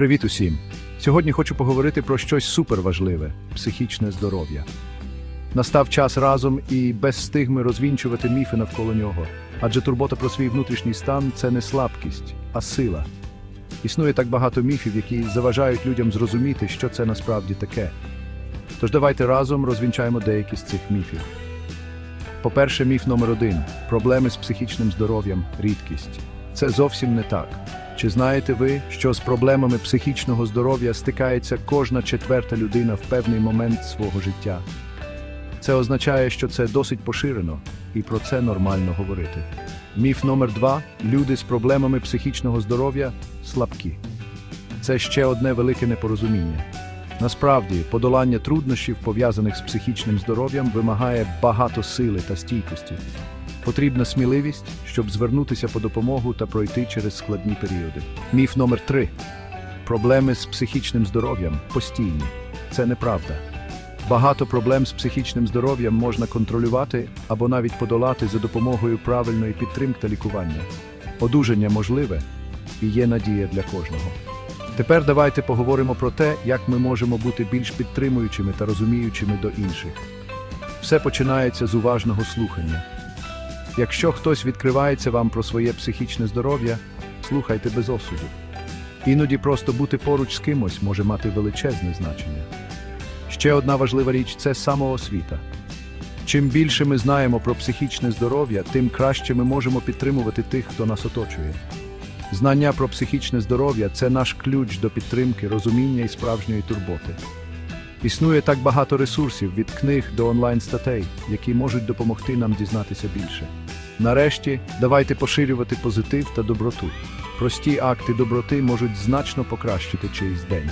Привіт усім! Сьогодні хочу поговорити про щось суперважливе психічне здоров'я. Настав час разом і без стигми розвінчувати міфи навколо нього, адже турбота про свій внутрішній стан це не слабкість, а сила. Існує так багато міфів, які заважають людям зрозуміти, що це насправді таке. Тож давайте разом розвінчаємо деякі з цих міфів. По-перше, міф номер один проблеми з психічним здоров'ям рідкість. Це зовсім не так. Чи знаєте ви, що з проблемами психічного здоров'я стикається кожна четверта людина в певний момент свого життя? Це означає, що це досить поширено, і про це нормально говорити. Міф номер два люди з проблемами психічного здоров'я слабкі. Це ще одне велике непорозуміння. Насправді, подолання труднощів, пов'язаних з психічним здоров'ям, вимагає багато сили та стійкості. Потрібна сміливість, щоб звернутися по допомогу та пройти через складні періоди. Міф номер три проблеми з психічним здоров'ям постійні. Це неправда. Багато проблем з психічним здоров'ям можна контролювати або навіть подолати за допомогою правильної підтримки та лікування. Одужання можливе і є надія для кожного. Тепер давайте поговоримо про те, як ми можемо бути більш підтримуючими та розуміючими до інших. Все починається з уважного слухання. Якщо хтось відкривається вам про своє психічне здоров'я, слухайте без осуду. Іноді просто бути поруч з кимось може мати величезне значення. Ще одна важлива річ це самоосвіта. Чим більше ми знаємо про психічне здоров'я, тим краще ми можемо підтримувати тих, хто нас оточує. Знання про психічне здоров'я це наш ключ до підтримки, розуміння і справжньої турботи. Існує так багато ресурсів від книг до онлайн-статей, які можуть допомогти нам дізнатися більше. Нарешті, давайте поширювати позитив та доброту. Прості акти доброти можуть значно покращити чийсь день.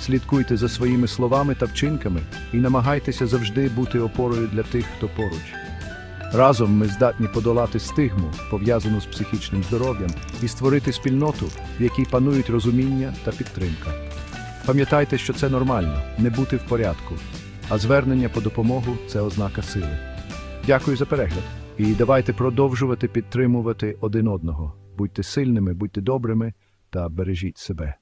Слідкуйте за своїми словами та вчинками і намагайтеся завжди бути опорою для тих, хто поруч. Разом ми здатні подолати стигму, пов'язану з психічним здоров'ям, і створити спільноту, в якій панують розуміння та підтримка. Пам'ятайте, що це нормально не бути в порядку, а звернення по допомогу це ознака сили. Дякую за перегляд. І давайте продовжувати підтримувати один одного. Будьте сильними, будьте добрими та бережіть себе.